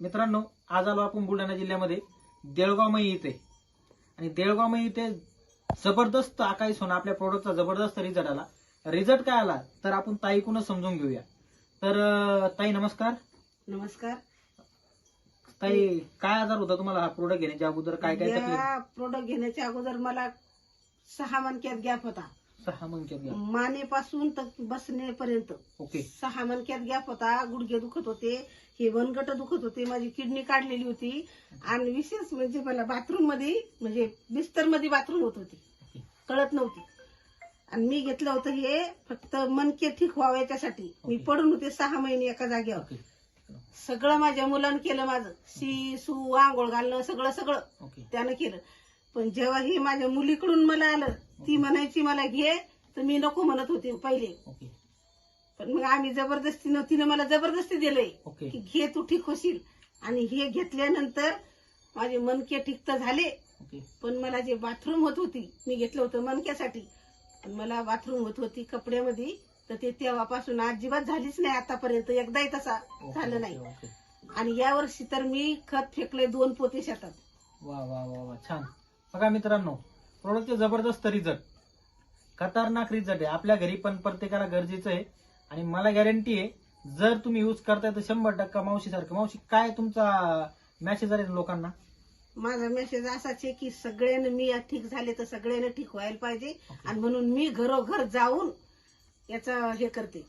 मित्रांनो आज आलो आपण बुलढाणा जिल्ह्यामध्ये देळगावमई इथे. आणि देळगावमई इथे जबरदस्त आकाई सोना आपल्या प्रोडक्टचा जबरदस्त रिझल्ट आला. रिझल्ट काय आला? तर आपण ताईकूनच समजून घेऊया. तर ताई नमस्कार. नमस्कार. ताई काय आजार होता तुम्हाला हा प्रोडक्ट घेण्याच्या अगोदर? काय काय तकलीफ? या प्रोडक्ट घेण्याच्या अगोदर मला सहा मनक्यात गॅप होता. सहा मनक्यात घ्या. मानेपासून तर बसण्यापर्यंत ओके. सहा मनक्यात गॅप होता गुडघे दुखत होते हे वनगट दुखत होते माझी किडनी काढलेली होती. आणि विशेष म्हणजे मला बाथरूममध्ये म्हणजे बिस्तरमध्ये बाथरूम होत होती. कळत नव्हती. आणि मी घेतलं होतं हे फक्त मनके ठीक व्हावं याच्यासाठी. मी. पडून होते सहा महिने एका जागेवर. सगळं माझ्या मुलानं केलं माझं. शी सू आंघोळ घालणं सगळं सगळं. त्यानं केलं. पण जेव्हा हे माझ्या मुलीकडून मला आलं ती म्हणायची मला घे. तर मी नको म्हणत होते पहिले. ओके. पण मग आम्ही जबरदस्तीनं तिनं मला जबरदस्ती दिलंय ओके. की घे तू ठीक होशील. आणि हे घेतल्यानंतर माझे मनके ठीक तर झाले. ओके. पण मला जे बाथरूम होत होती मी घेतलं होतं मनक्यासाठी पण मला बाथरूम होत होती कपड्यामध्ये तर ते तेव्हापासून अजिबात झालीच नाही आतापर्यंत एकदाही तसा झालं नाही. ओके आणि यावर्षी तर मी खत फेकले दोन पोते शेतात. वा वा वा वा छान. बघा मित्रांनो प्रोडक्टचे जबरदस्त रिझल्ट खतरनाक रिझल्ट आहे. आपल्या घरी पण प्रत्येकाला गरजेचं आहे. आणि मला गॅरंटी आहे जर तुम्ही यूज करताय तर शंभर टक्का मावशी सारखं. मावशी काय तुमचा मेसेज आहे लोकांना? माझा मेसेज असाच आहे की सगळ्यांना मी ठीक झाले तर सगळ्यांना ठीक व्हायला पाहिजे. आणि म्हणून मी घरोघर जाऊन याचा हे करते.